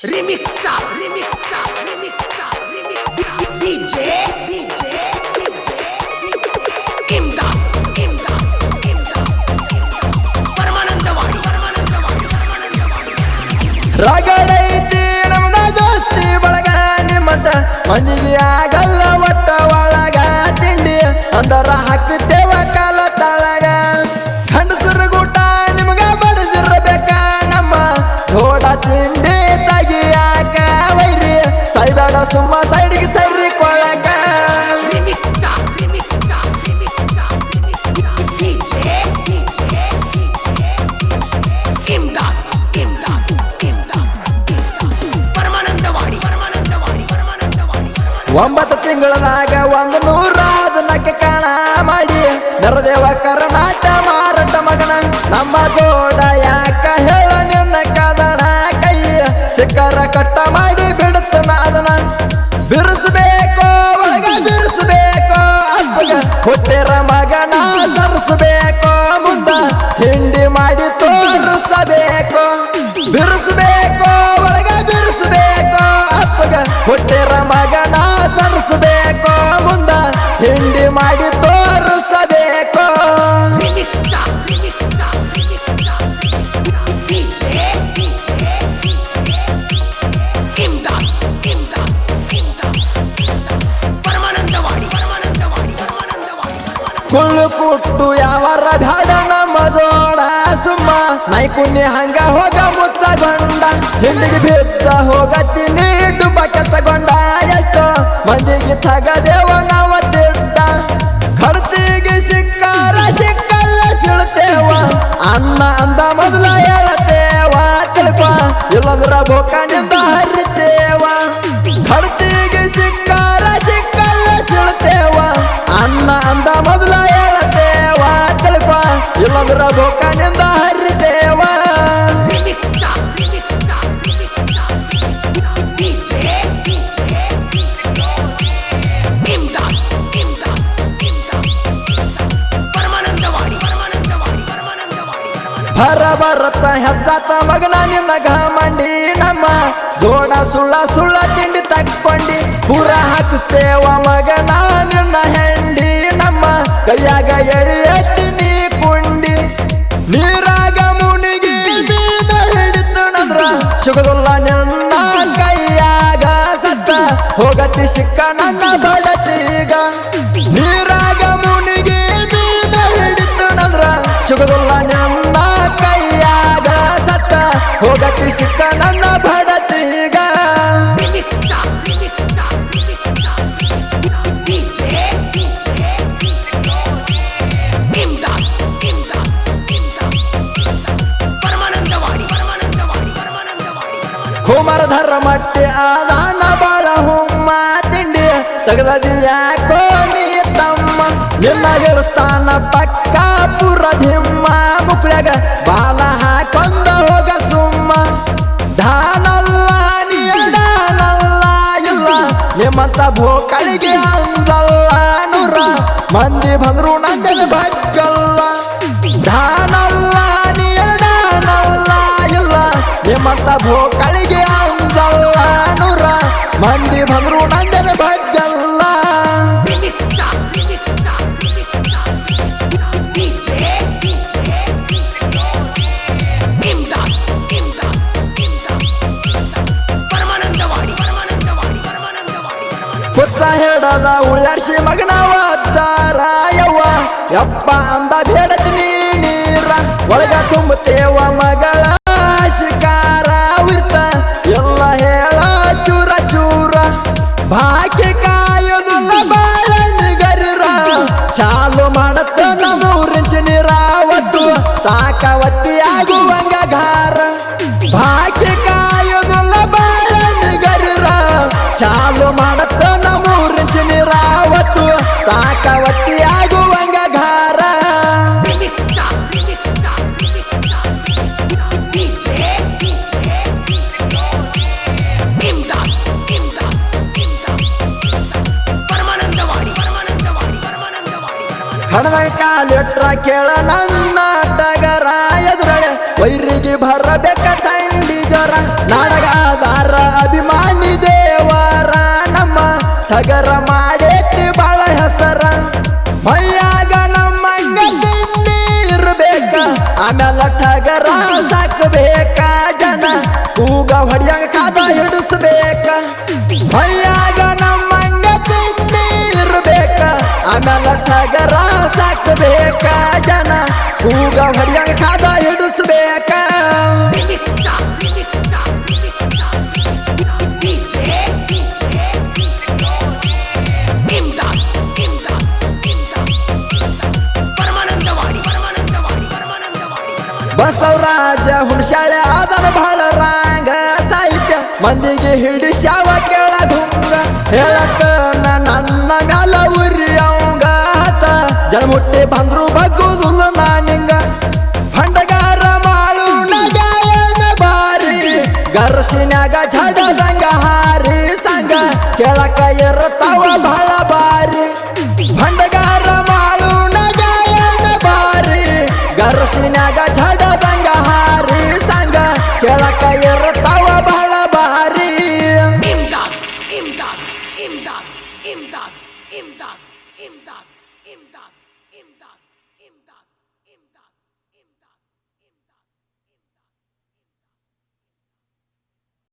Remix Star, Remix Star, Remix Star, DJ, DJ, ರಗಡೈತಿ ನಮ್ದ ದೋಸ್ತಿ ಬಳಗ ನಿಮ್ಮಂತ ಮಂದಿಗೆ ಆಗಲ್ಲ ಒಟ್ಟ ಒಳಗ ತಿಂಡಿ ಅಂದರ ಒಂಬತ್ತು ತಿಂಗಳದಾಗ ಒಂದು ನೂರಾದ ನಕ್ಕೆ ಕಾಣ ಮಾಡಿ. ನರದೇವ ಕರ್ನಾಟ ಮಾರಾಟ ಮಗನ, ನಮ್ಮ ಜೋಡ ಯಾಕ ಹೇಳ ನಿನ್ನ ಕದಣ ಕೈ? ಸಿಕ್ಕರ ಕಟ್ಟ ಮಾಡಿ ಕುಳ್ಳು ಕುಟ್ಟು ಯಾವರ ಬ್ಯಾಡ ನಮ್ಮ ಸುಮ್ಮ. ನೈಕುನ್ಯ ಹಂಗ ಹೋಗ ಮುತ್ತಗೊಂಡ ಹಿಂಡಿಗೆ ತಿನ್ನಿ ಹೋಗತ್ತೀನಿ ಡುಬಕ ತಗೊಂಡ ಎಷ್ಟೋ ಮಂದಿಗೆ ತಗದೇವ ನಾವ ತಿಂಡ. ಕಡ್ತಿಗೆ ಸಿಕ್ಕಾರ ಸಿಕ್ಕಲ್ಲ ಸಿಳ್ತೇವ. ಅನ್ನ ಅಂದ ಮೊದಲ ಹೇಳತೇವ ತಿಳ್ಕೊ. ಇಲ್ಲಂದ್ರ ಬೋಕನಿಂದ ಬರತ್ತ ಹೆಜ್ಜಾತ ಮಗನ ನಿನ್ನ ಮಂಡಿ. ನಮ್ಮ ಜೋಡ ಸುಳ್ಳ ಸುಳ್ಳ ತಿಂಡಿ ತಕ್ಕೊಂಡಿ ಪೂರ ಹಾಕಿಸ್ತೇವ ಮಗನ ನಿನ್ನ ಹೆಂಡಿ. ನಮ್ಮ ಕೈಯಾಗ ಎಳಿ ಎತ್ತಿ ನೀ ಕುಂಡಿ. ನೀರಾಗ ಮುನಿಗಿ ಬೀದ ಹಿಡಿತು ನಂದ್ರ ನಿನ್ನ ಕೈಯಾಗ ಸತ್ತ. ಹೋಗತಿ ಸಿಕ್ಕ ನನ್ನ ಪರಮಾನಂದವಾಡಿ ಪರಮಾನಂದವಾಡಿ ಪರಮಾನಂದ ಕುಮಾರಧರ ಮಟ್ಟಿ ಆದಾನ ಬಾಳ ಹುಮ್ಮ ತಿಂಡಿ ತೆಗದಿ ಯಾಕೋ ನೀ ತಮ್ಮ ನಿನ್ನ ಸ್ಥಾನ ಪಕ್ಕ ಪುರ ಧಿಮ್ಮ ಮುಕ್ಳ್ಯಾಗ ಬಾಲ ಹಾಕೊಂಡ ನಿಮ್ಮಂತ ಭೋಕಳಿಗೆ ಅಂದಲ್ಲ ನೂರ ಮಂದಿ ಬಂದ್ರು ನಂದನ ಬಗ್ಗಲ್ಲ ಹಿಡದ ಉಳ್ಳಾಡ್ಸಿ ಮಗನ ಒದ್ದಾರಾಯವ್ವ ಯಪ್ಪ ಅಂದ ಬೇಡತೀನಿ ನೀರ ಒಳಗ ತುಂಬುತ್ತೇವ ಮಗಳ ಶಿಕಾರ ಉರ್ತ ಎಲ್ಲ ಹೇಳ ಚೂರ ಚೂರ ಬಾಕಿ ಕಾಯೋದು ಬಾಳ ನಿಗರಿರ. ಚಾಲು ಮಾಡತ್ತ ನಮ್ಮೂರಿಂಚ ನೀರಾವತ್ತು ತಾಕವತ್ತಿ ಆಗುವಂಗ ಘಾರ ಬಾಕಿ ಕಾಯೋದು ಬಾಳ ನಿಗರಿರ. ಚಾಲು ಮಾಡತ್ತ ಹಣದ ಕಾಲಿಟ್ರ ಕೇಳ ನನ್ನ ತಗರ ಎದುರಳೆ. ವೈರಿಗೆ ಬರಬೇಕ ತಂಡಿ ಜ್ವರ. ನಾಡಗಾದಾರ ಅಭಿಮಾನಿ ದೇವರ ನಮ್ಮ ತಗರ ಮಾಡೇತಿ ಬಾಳ ಹೆಸರ. ಮೈಯಾಗ ನಮ್ಮ ಇರ್ಬೇಕ. ಆಮೇಲೆ ಟಗರ ಸಾಕಬೇಕ ಜನ. ಕೂಗ ಹೊಡಿಯಂಗ ಕಾದ ಹಿಡಿಸ್ಬೇಕ. ನಾವು ಕಾದ ಹಿಡಿಸಬೇಕ ಬಸವರಾಜ ಹುಣಸಾಳೆ ಆದನ ಬಹಳ ರಾಂಗ ಸಾಹಿತ್ಯ. ಮಂದಿಗೆ ಹಿಡಿ ಶಾವ ಕೇಳ ಧುಮ್ರ. ಹೇಳತ್ತ ನನ್ನ ಮ್ಯಾಲ ಉರಿ ಅವಂಗ ಜನ ಮುಟ್ಟಿ ಬಂದ್ರು ಬಗ್ಗುದು ತಾವ ಬಹಳ ಬಾರಿ. ಭಂಡಗಾರ ಮಾಳುಣ ಗಾಯನ ಬಾರಿ. ಗರಸಿನಾಗ ಝಡ ಬಂಗ ಹಾರಿ ಸಂಗ ಕೆಳಕ ಇರುತ್ತಾವ ಬಹಳ ಬಾರಿ. ಇಮ್ದಾದ್ ಇಮ್ದಾದ್ ಇಮ್ದಾದ್ ಇಮ್ದಾದ್ ಇಮ್ದಾದ್ ಇಮ್ದಾದ್.